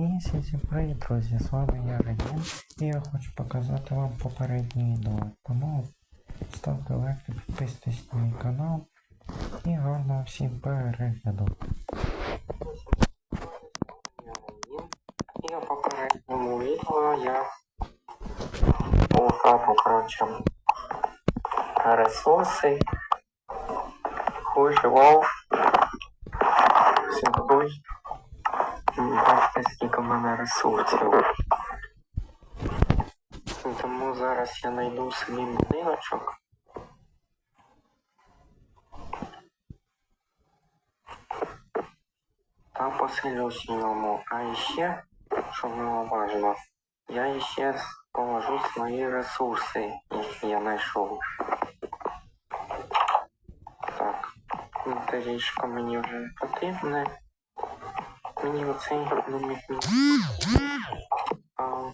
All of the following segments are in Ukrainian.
Всім привіт, друзі, з вами я Радін, і я хочу показати вам попереднє відео. Тому ставте лайки, підписуйтесь на мій канал і гарного всім перегляду. І у попередньому відео я погано, коротше, ресурси, виживав, сьогодні. Бачите, скільки мене ресурсів. Тому зараз я знайду собі будиночок. Та поселюсь в ньому. А ще, що немаловажно, я ще положу свої ресурси, які я знайшов. Так, батарейка мені вже не потрібна. Мені оцей номер а,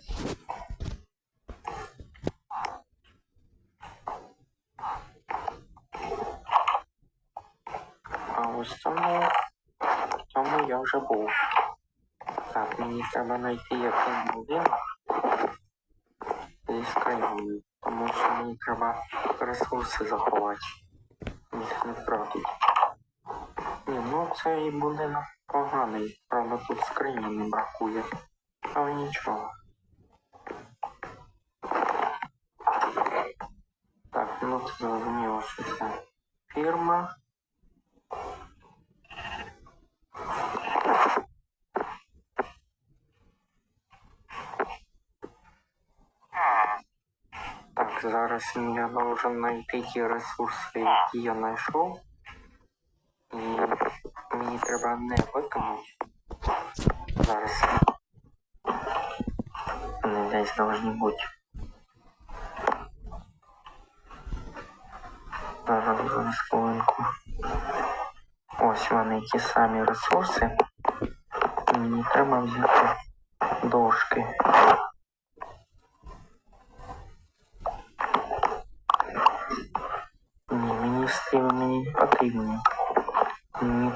а ось тому, тому я вже був. Так, мені треба знайти якийсь будинок зі скриньою, тому що мені треба ресурси заховати. Їх не втратить. Ні, ну цей будинок поганий, правда тут скрині не бракує. Але нічого. Так, ну це зрозуміло, що це фірма. Так, зараз я должен знайти ті ресурси, які я знайшов. І мені треба не виконати. Зараз. Вони десь должні бути. Зараз зараз хвилинку. Ось вони ті самі ресурси. І Мені треба взяти дошки. Ні, мені стиви мені не потрібні. Мені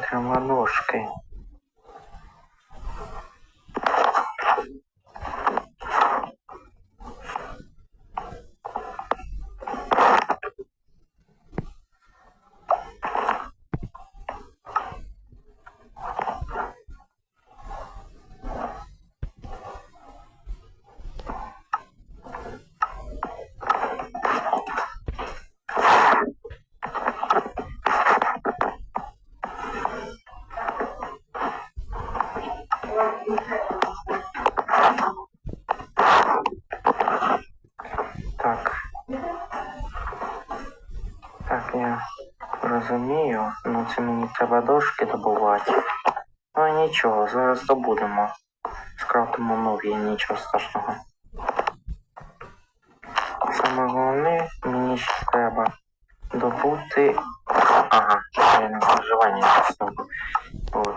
розумію. Ну це мені треба дошки добувати. Ну нічого, зараз добудемо. Скрафтимо нові, нічого страшного. Саме головне, мені ще треба добути. Ага, я на проживання писав. От.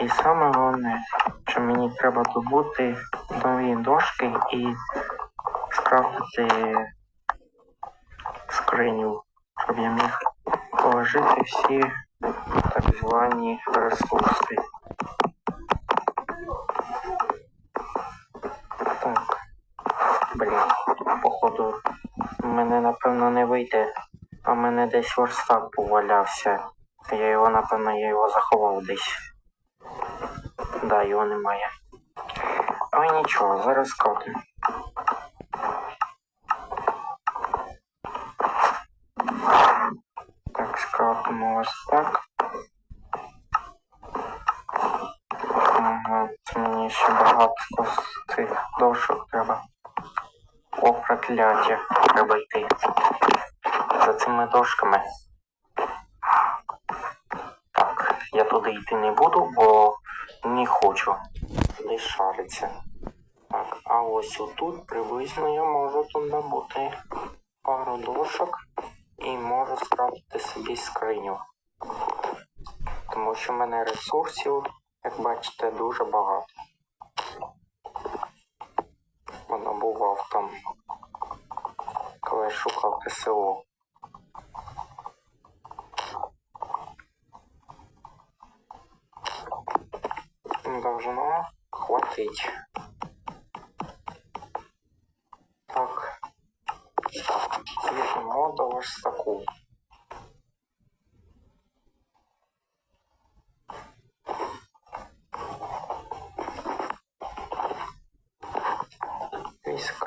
І саме головне, що мені треба добути нові дошки і скрафтити скриню, положити всі так звані ресурси. Так. Блін, походу, мене напевно не вийде, а мене десь верстак повалявся. Я його, напевно, я його заховав десь. Да, його немає. Але нічого, зараз скрафтимо. Так, скрафтимо ось так. Це мені ще багато цих дошок треба. О, прокляття. Треба йти. За цими дошками. Так, я туди йти не буду, бо не хочу. Туди. Так, а ось отут приблизно я можу тут набути пару дошок і можу скрафтити собі скриню. Тому що в мене ресурсів, як бачите, дуже багато. Воно бував там, коли я шукав КСО. Должно хватить. Так. Біжимо до верстаку.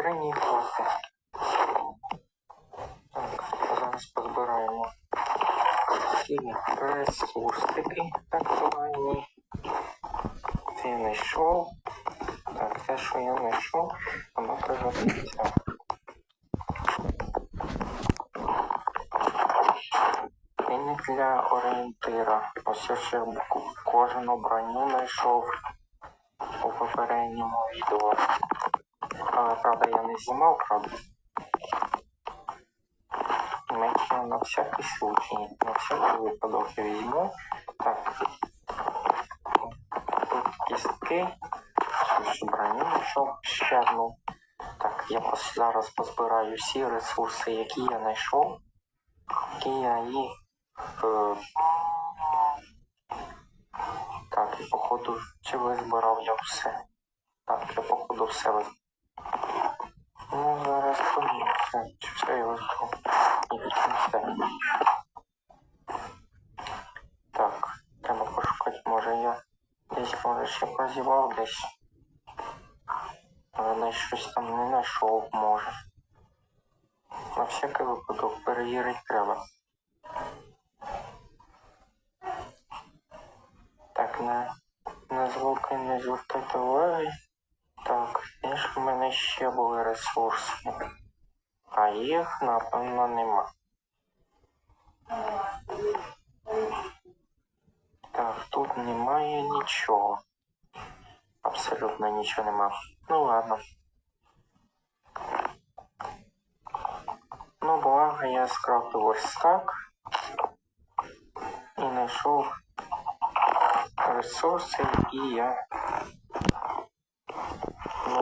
І скрині. Так, зараз позбираємо всі ресурсики, так звані. Це я знайшов. Так, те, що я знайшов, воно пригодиться. І не для орієнтира. Ось я ще кожну броню знайшов у попередньому відео. Але правда я не знімав, правда. Мечі на всякий случай, на всякий випадок я візьму. Так. Тут кістки. Броню знайшов ще одну. Так, я зараз позбираю всі ресурси, які я знайшов. Які я їх. Е... Так, і походу, чи визбирав я все. Так, я походу все визбирав. Ну, зараз подивимося, чи все я визбирав. Ні, не все. Так, треба пошукати, може я десь може ще прозівав десь. Але десь щось там не знайшов, може. На всякий випадок перевірити треба. Так, на, на звуки не звертайте уваги. Так, де ж в мене ще були ресурси? А їх, напевно, нема. Так, тут немає нічого. Абсолютно нічого нема. Ну ладно. Ну, благо я скрафтив верстак і знайшов ресурси, які я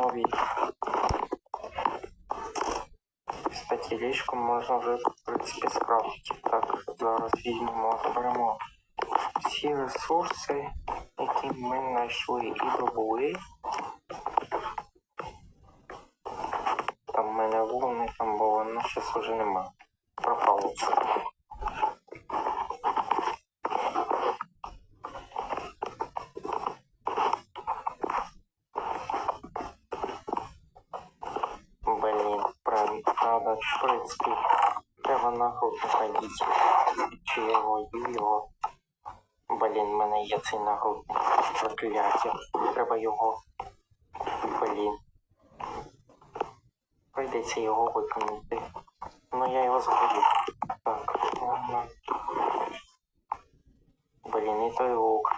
нові. Кстати, ліжку можна вже, в принципі, скрафтити. Так, зараз візьмемо, зберемо всі ресурси, які ми знайшли і добули. Там в мене волни там було, ну зараз вже нема. Пропало все. Блін, прям надо, в принципі, треба на грудь ходити. Чи я його їв його. Блін, мене є. Прокляття. Треба його. Блін. Прийдеться його виконати. Ну я його згодив. Так, ладно. Блін, і той лук.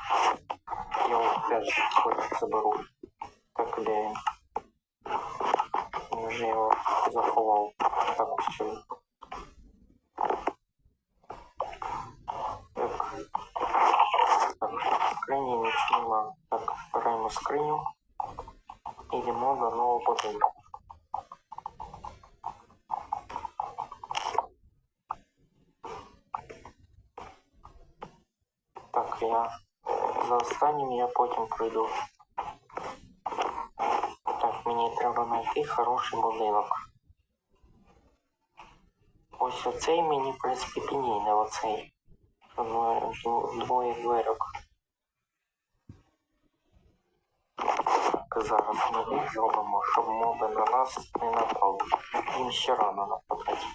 Я лук теж хоч заберу. Так, де він? Я вже його заховав. Так, все. Так. Так, в скрині нічого нема. Так, беремо скриню. Йдемо до нового будинку. Так, я за останнім я потім прийду. Так, мені треба знайти хороший будинок. Ось оцей мені, в принципі, підійде оцей. Двоє, дво- двоє дверок. Так, зараз ми зробимо, щоб моби на нас не напали. Їм ще рано нападати.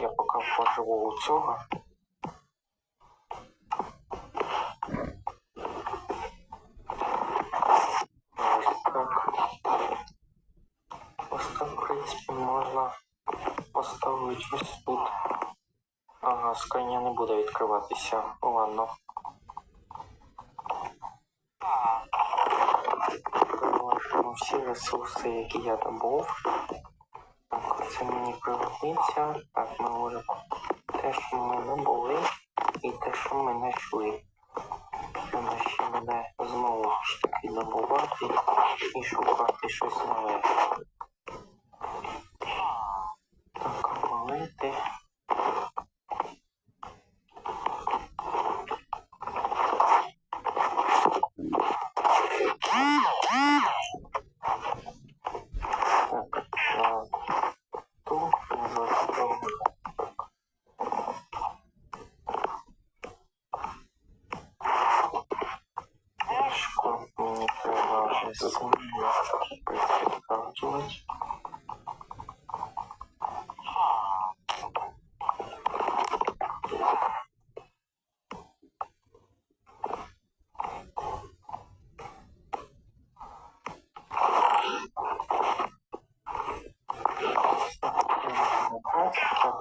Я поки поживу у цього. Ось так. Ось в принципі, можна поставити ось тут. Ага, скриня не буде відкриватися. Ладно. Приложимо всі ресурси, які я добув. Так, це мені пригодиться. Так, ми говоримо те, що ми не були, і те, що ми знайшли. Треба ще буде знову ж таки добувати і шукати щось нове. Переканчивать.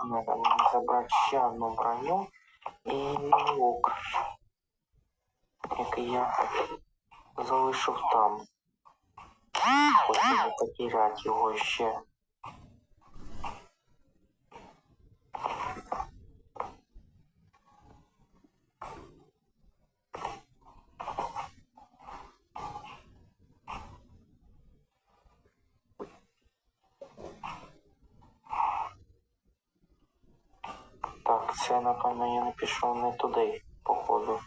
Ну, забрать ще одну броню і лук, який я залишив там. Хочу не його ще. Так, це напевно я не пішов не туди, походу.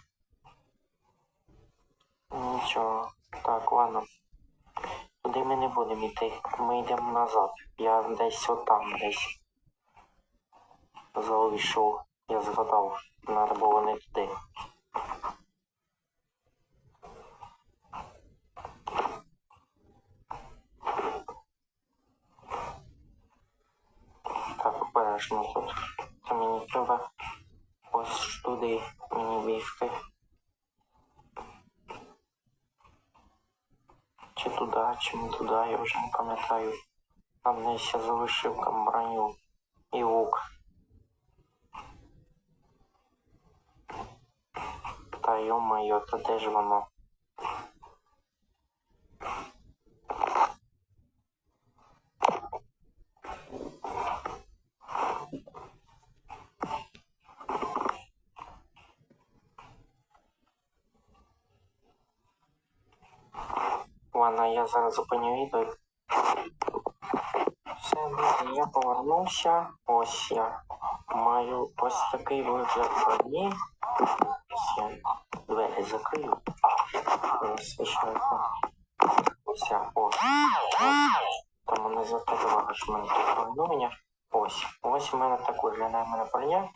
Нічого. Так, ладно. Ми не будемо йти. Ми йдемо назад. Я десь отам десь. Залишив. Я згадав. Треба було не туди. Так, обережно тут. Це мені треба ось туди мені бігти. Чи туди, чи не туди, я вже не пам'ятаю. Там десь я залишив там броню і лук. Та йо-моє, то де ж воно? Ладно, я зараз зупиню відео. Все, друзі, я повернувся. Ось я маю ось такий вигляд броні. Ось я двері закрию. Одна. Ось я, ось. Там мене запитували, що мене тут повідомлення. Ось. Ось у мене так виглядає мене броня,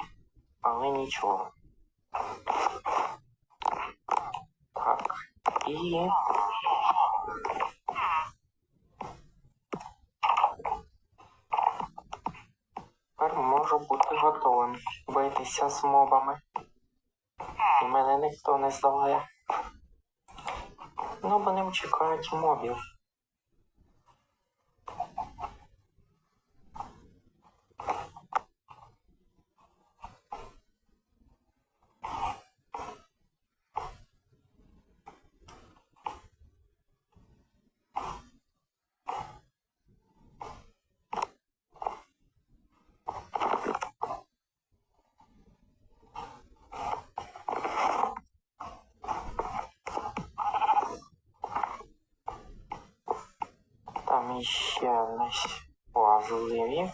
але нічого. Так. І Тепер можу бути готовим битися з мобами. І мене ніхто не здолає. Ну, бо чекають мобів. Там іще десь важливі.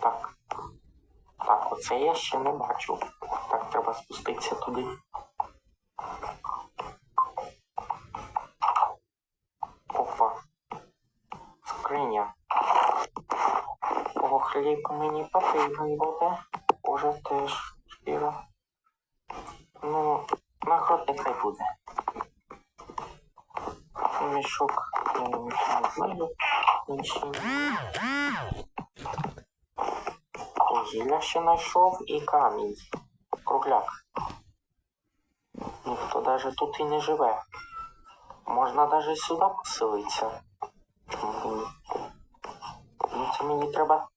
Так. Так, оце я ще не бачу. Так, треба спуститися туди. Опа. Скриня. О, хліб мені потрібен буде. Уже теж шкіра. Ну, наход нехай буде. Мішок я не знаю. Інші. Вугілля ще знайшов і камінь. Кругляк. Ніхто навіть тут і не живе. Можна навіть сюди поселитися. Чому? Ну це мені треба.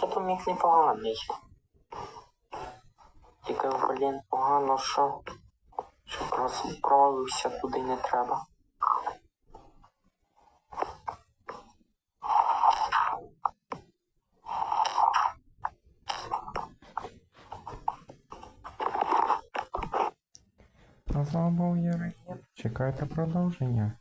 Хоча домик непоганий. Тільки, блін, погано, що щоб розправився туди не треба. З вами був Чекайте продовження.